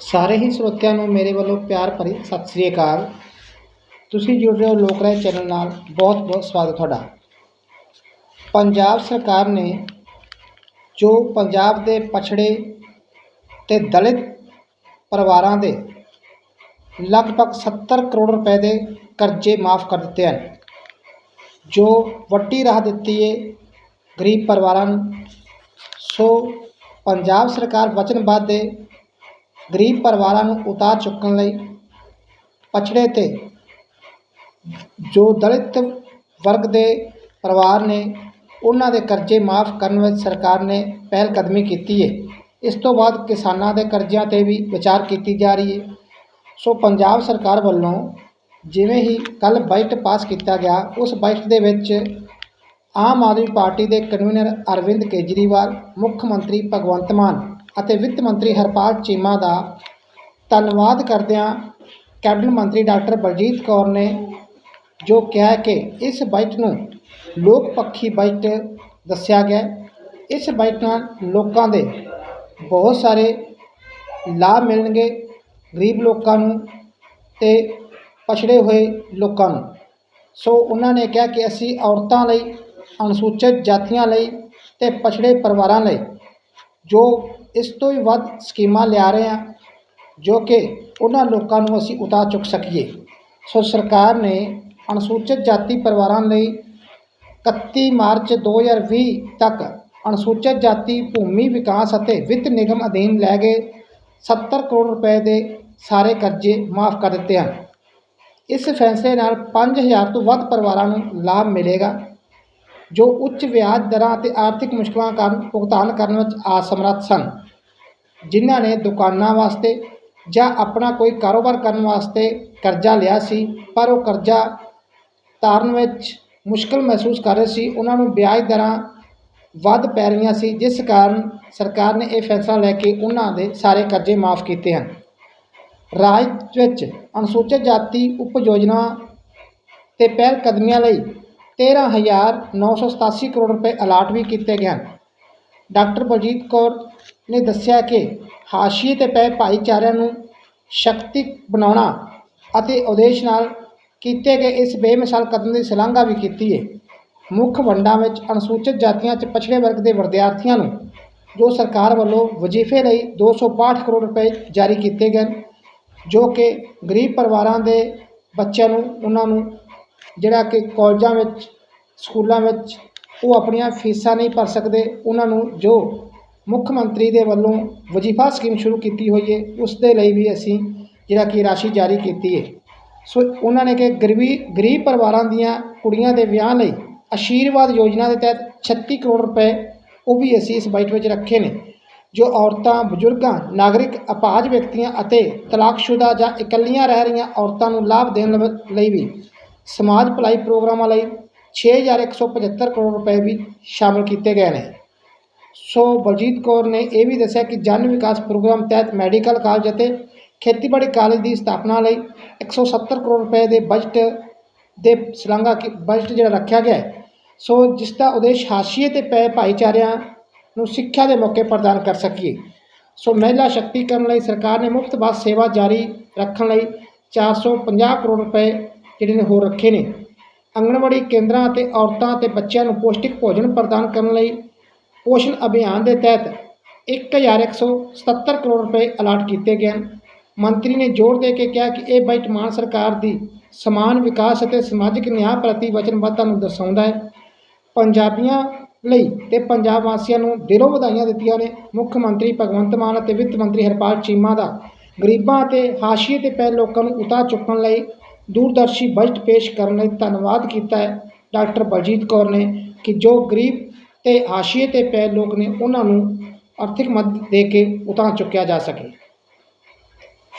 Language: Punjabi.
ਸਾਰੇ ਹੀ ਸਰੋਤਿਆਂ ਨੂੰ ਮੇਰੇ ਵੱਲੋਂ ਪਿਆਰ ਭਰੀ ਸਤਿ ਸ੍ਰੀ ਅਕਾਲ। ਤੁਸੀਂ ਜੁੜ ਰਹੇ ਹੋ ਲੋਕ ਰਾਏ ਚੈਨਲ ਨਾਲ। ਬਹੁਤ ਬਹੁਤ ਸਵਾਗਤ ਤੁਹਾਡਾ। ਪੰਜਾਬ ਸਰਕਾਰ ਨੇ ਜੋ ਪੰਜਾਬ ਦੇ ਪਛੜੇ ਤੇ ਦਲਿਤ ਪਰਿਵਾਰਾਂ ਦੇ ਲਗਭਗ 70 ਕਰੋੜ ਰੁਪਏ ਦੇ ਕਰਜ਼ੇ ਮਾਫ ਕਰ ਦਿੱਤੇ ਹਨ, ਜੋ ਵੱਡੀ ਰਾਹ ਦਿੱਤੀ ਏ ਗਰੀਬ ਪਰਿਵਾਰਾਂ ਨੂੰ। ਸੋ ਪੰਜਾਬ ਸਰਕਾਰ ਵਚਨਬੱਧ ਏ ਗਰੀਬ ਪਰਿਵਾਰਾਂ ਨੂੰ ਉਤਾਰ ਚੁੱਕਣ ਲਈ ਪਛੜੇ ਤੇ ਜੋ ਦਲਿਤ ਵਰਗ ਦੇ ਪਰਿਵਾਰ ਨੇ ਉਹਨਾਂ ਦੇ ਕਰਜ਼ੇ ਮਾਫ ਕਰਨ ਵਿੱਚ ਸਰਕਾਰ ਨੇ ਪਹਿਲ ਕਦਮੀ ਕੀਤੀ ਹੈ ਇਸ ਤੋਂ ਬਾਅਦ ਕਿਸਾਨਾਂ ਦੇ ਕਰਜ਼ਿਆਂ ਤੇ ਵੀ ਵਿਚਾਰ ਕੀਤੀ ਜਾ ਰਹੀ ਹੈ ਸੋ ਪੰਜਾਬ ਸਰਕਾਰ ਵੱਲੋਂ ਜਿਵੇਂ ਹੀ ਕੱਲ ਬਜਟ ਪਾਸ ਕੀਤਾ ਗਿਆ, ਉਸ ਬਜਟ ਦੇ ਵਿੱਚ ਆਮ ਆਦਮੀ ਪਾਰਟੀ ਦੇ ਕਨਵੀਨਰ ਅਰਵਿੰਦ ਕੇਜਰੀਵਾਲ, ਮੁੱਖ ਮੰਤਰੀ ਭਗਵੰਤ ਮਾਨ ਅਤੇ ਵਿੱਤ ਮੰਤਰੀ ਹਰਪਾਲ ਚੀਮਾ ਦਾ ਧੰਨਵਾਦ ਕਰਦਿਆਂ ਕੈਬਨਿਟ ਮੰਤਰੀ ਡਾਕਟਰ ਬਲਜੀਤ ਕੌਰ ਨੇ ਜੋ ਕਿਹਾ ਕਿ ਇਸ ਬਜਟ ਨੂੰ ਲੋਕ ਪੱਖੀ ਬਜਟ ਦੱਸਿਆ ਗਿਆ ਇਸ ਬਜਟ ਨਾਲ ਲੋਕਾਂ ਦੇ ਬਹੁਤ ਸਾਰੇ ਲਾਭ ਮਿਲਣਗੇ, ਗਰੀਬ ਲੋਕਾਂ ਨੂੰ ਤੇ ਪਛੜੇ ਹੋਏ ਲੋਕਾਂ ਨੂੰ। ਸੋ ਉਹਨਾਂ ਨੇ ਕਿਹਾ ਕਿ ਅਸੀਂ ਔਰਤਾਂ ਲਈ ਅਨੁਸੂਚਿਤ ਜਾਤੀਆਂ ਲਈ ਤੇ ਪਛੜੇ ਪਰਿਵਾਰਾਂ ਲਈ ਜੋ ਇਸ ਤੋਂ ਵੀ ਵੱਧ ਸਕੀਮਾਂ ਲਿਆ ਰਹੇ ਹਾਂ, ਜੋ ਕਿ ਉਹਨਾਂ ਲੋਕਾਂ ਨੂੰ ਅਸੀਂ ਉਤਾਰ ਚੁੱਕ ਸਕੀਏ। ਸੋ ਸਰਕਾਰ ਨੇ ਅਨੁਸੂਚਿਤ ਜਾਤੀ ਪਰਿਵਾਰਾਂ ਲਈ 31 ਮਾਰਚ 2020 ਤੱਕ ਅਨੁਸੂਚਿਤ ਜਾਤੀ ਭੂਮੀ ਵਿਕਾਸ ਅਤੇ ਵਿੱਤ ਨਿਗਮ ਅਧੀਨ ਲੈ ਗਏ 70 ਕਰੋੜ ਰੁਪਏ ਦੇ ਸਾਰੇ ਕਰਜ਼ੇ ਮਾਫ ਕਰ ਦਿੱਤੇ ਹਨ। ਇਸ ਫੈਸਲੇ ਨਾਲ 5000 ਤੋਂ ਵੱਧ ਪਰਿਵਾਰਾਂ ਨੂੰ ਲਾਭ ਮਿਲੇਗਾ, ਜੋ ਉੱਚ ਵਿਆਜ ਦਰਾਂ ਅਤੇ ਆਰਥਿਕ ਮੁਸ਼ਕਲਾਂ ਕਾਰਨ ਭੁਗਤਾਨ ਕਰਨ ਵਿੱਚ ਅਸਮਰੱਥ ਸਨ। ਜਿਨ੍ਹਾਂ ਨੇ ਦੁਕਾਨਾਂ ਵਾਸਤੇ ਜਾਂ ਆਪਣਾ ਕੋਈ ਕਾਰੋਬਾਰ ਕਰਨ ਵਾਸਤੇ ਕਰਜ਼ਾ ਲਿਆ ਸੀ, ਪਰ ਉਹ ਕਰਜ਼ਾ ਤਾਰਨ ਵਿੱਚ ਮੁਸ਼ਕਲ ਮਹਿਸੂਸ ਕਰ ਰਹੇ ਸੀ, ਉਹਨਾਂ ਨੂੰ ਵਿਆਜ ਦਰਾਂ ਵੱਧ ਪੈ ਰਹੀਆਂ ਸੀ, ਜਿਸ ਕਾਰਨ ਸਰਕਾਰ ਨੇ ਇਹ ਫੈਸਲਾ ਲੈ ਕੇ ਉਹਨਾਂ ਦੇ ਸਾਰੇ ਕਰਜ਼ੇ ਮਾਫ ਕੀਤੇ ਹਨ। ਰਾਜ ਵਿੱਚ ਅਨੁਸੂਚਿਤ ਜਾਤੀ ਉਪ ਯੋਜਨਾ ਤੇ ਪਹਿਲ ਕਦਮੀਆਂ ਲਈ 13987 ਕਰੋੜ ਰੁਪਏ ਅਲਾਟ ਵੀ ਕੀਤੇ ਗਏ ਹਨ। ਡਾਕਟਰ ਬਲਜੀਤ ਕੌਰ ਨੇ ਦੱਸਿਆ ਕਿ ਹਾਸ਼ੀਏ ਤੇ ਪਏ ਭਾਈਚਾਰਿਆਂ ਨੂੰ ਸ਼ਕਤੀ ਬਣਾਉਣਾ ਅਤੇ ਉਦੇਸ਼ ਨਾਲ ਕੀਤੇ ਗਏ ਇਸ ਬੇਮਿਸਾਲ ਕਦਮ ਦੀ ਸ਼ਲਾਘਾ ਵੀ ਕੀਤੀ ਹੈ ਮੁੱਖ ਵੰਡਾਂ ਵਿੱਚ ਅਨੁਸੂਚਿਤ ਜਾਤੀਆਂ 'ਚ ਪਛੜੇ ਵਰਗ ਦੇ ਵਿਦਿਆਰਥੀਆਂ ਨੂੰ ਜੋ ਸਰਕਾਰ ਵੱਲੋਂ ਵਜ਼ੀਫੇ ਲਈ 262 ਕਰੋੜ ਰੁਪਏ ਜਾਰੀ ਕੀਤੇ ਗਏ, ਜੋ ਕਿ ਗਰੀਬ ਪਰਿਵਾਰਾਂ ਦੇ ਬੱਚਿਆਂ ਨੂੰ, ਉਹਨਾਂ ਨੂੰ ਜਿਹੜਾ ਕਿ ਕਾਲਜਾਂ ਵਿੱਚ, ਸਕੂਲਾਂ ਵਿੱਚ ਉਹ ਆਪਣੀਆਂ ਫੀਸਾਂ ਨਹੀਂ ਭਰ ਸਕਦੇ, ਉਹਨਾਂ ਨੂੰ ਜੋ ਮੁੱਖ ਮੰਤਰੀ ਦੇ ਵੱਲੋਂ ਵਜ਼ੀਫਾ ਸਕੀਮ ਸ਼ੁਰੂ ਕੀਤੀ ਹੋਈ ਹੈ ਉਸ ਦੇ ਲਈ ਵੀ ਅਸੀਂ ਜਿਹੜਾ ਕਿ ਰਾਸ਼ੀ ਜਾਰੀ ਕੀਤੀ ਹੈ ਸੋ ਉਹਨਾਂ ਨੇ ਕਿ ਗਰੀਬੀ, ਗਰੀਬ ਪਰਿਵਾਰਾਂ ਦੀਆਂ ਕੁੜੀਆਂ ਦੇ ਵਿਆਹ ਲਈ ਆਸ਼ੀਰਵਾਦ ਯੋਜਨਾ ਦੇ ਤਹਿਤ 36 ਕਰੋੜ ਰੁਪਏ ਉਹ ਵੀ ਅਸੀਂ ਇਸ ਬਜਟ ਵਿੱਚ ਰੱਖੇ ਨੇ, ਜੋ ਔਰਤਾਂ, ਬਜ਼ੁਰਗਾਂ, ਨਾਗਰਿਕ ਅਪਾਹਜ ਵਿਅਕਤੀਆਂ ਅਤੇ ਤਲਾਕਸ਼ੁਦਾ ਜਾਂ ਇਕੱਲੀਆਂ ਰਹਿ ਰਹੀਆਂ ਔਰਤਾਂ ਨੂੰ ਲਾਭ ਦੇਣ ਲਈ ਵੀ ਸਮਾਜ ਭਲਾਈ ਪ੍ਰੋਗਰਾਮਾਂ ਲਈ 6175 ਕਰੋੜ ਰੁਪਏ ਵੀ ਸ਼ਾਮਲ ਕੀਤੇ ਗਏ ਨੇ। ਸੋ ਬਲਜੀਤ ਕੌਰ ਨੇ ਇਹ ਵੀ ਦੱਸਿਆ ਕਿ ਜਨ ਵਿਕਾਸ ਪ੍ਰੋਗਰਾਮ ਤਹਿਤ ਮੈਡੀਕਲ ਕਾਲਜ ਅਤੇ ਖੇਤੀਬਾੜੀ ਕਾਲਜ ਦੀ ਸਥਾਪਨਾ ਲਈ 170 ਕਰੋੜ ਰੁਪਏ ਦੇ ਬਜਟ ਦੇ ਸ਼ਲਾਘਾ ਬਜਟ ਜਿਹੜਾ ਰੱਖਿਆ ਗਿਆ ਹੈ। ਸੋ ਜਿਸ ਦਾ ਉਦੇਸ਼ ਹਾਸ਼ੀਏ ਤੇ ਪਏ ਭਾਈਚਾਰਿਆਂ ਨੂੰ ਸਿੱਖਿਆ ਦੇ ਮੌਕੇ ਪ੍ਰਦਾਨ ਕਰ ਸਕੀਏ। ਸੋ ਮਹਿਲਾ ਸ਼ਕਤੀਕਰਨ ਲਈ ਸਰਕਾਰ ਨੇ ਮੁਫਤ ਬੱਸ ਸੇਵਾ ਜਾਰੀ ਰੱਖਣ ਲਈ 450 ਕਰੋੜ ਰੁਪਏ ਜਿਹੜੇ ਨੇ ਹੋਰ ਰੱਖੇ ਨੇ। ਆਂਗਣਵਾੜੀ ਕੇਂਦਰਾਂ ਅਤੇ ਔਰਤਾਂ ਅਤੇ ਬੱਚਿਆਂ ਨੂੰ ਪੌਸ਼ਟਿਕ ਭੋਜਨ ਪ੍ਰਦਾਨ ਕਰਨ ਲਈ ਪੋਸ਼ਣ ਅਭਿਆਨ ਦੇ ਤਹਿਤ 1177 ਕਰੋੜ ਰੁਪਏ ਅਲਾਟ ਕੀਤੇ ਗਏ ਹਨ। ਮੰਤਰੀ ਨੇ ਜ਼ੋਰ ਦੇ ਕੇ ਕਿਹਾ ਕਿ ਇਹ ਬਜਟ ਮਾਨ ਸਰਕਾਰ ਦੀ ਸਮਾਨ ਵਿਕਾਸ ਅਤੇ ਸਮਾਜਿਕ ਨਿਆਂ ਪ੍ਰਤੀ ਵਚਨਬੱਧਤਾ ਨੂੰ ਦਰਸਾਉਂਦਾ ਹੈ। ਪੰਜਾਬੀਆਂ ਲਈ ਤੇ ਪੰਜਾਬ ਵਾਸੀਆਂ ਨੂੰ ਦਿਲੋਂ ਵਧਾਈਆਂ ਦਿੱਤੀਆਂ ਨੇ ਮੁੱਖ ਮੰਤਰੀ ਭਗਵੰਤ ਮਾਨ ਅਤੇ ਵਿੱਤ ਮੰਤਰੀ ਹਰਪਾਲ ਚੀਮਾ ਦਾ। ਗਰੀਬਾਂ ਅਤੇ ਹਾਸ਼ੀਏ ਤੇ ਪਏ ਲੋਕਾਂ ਨੂੰ ਉਤਾ ਚੁੱਕਣ ਲਈ ਦੂਰਦਰਸ਼ੀ ਬਜਟ ਪੇਸ਼ ਕਰਨ ਲਈ ਧੰਨਵਾਦ ਕੀਤਾ ਹੈ। ਡਾਕਟਰ ਬਲਜੀਤ ਕੌਰ ਨੇ ਕਿ ਜੋ ਗਰੀਬ ਅਤੇ ਹਾਸ਼ੀਏ ਤੇ ਪਏ ਲੋਕ ਨੇ ਉਹਨਾਂ ਨੂੰ ਆਰਥਿਕ ਮਦਦ ਦੇ ਕੇ ਉਤਾਰ ਚੁੱਕਿਆ ਜਾ ਸਕੇ।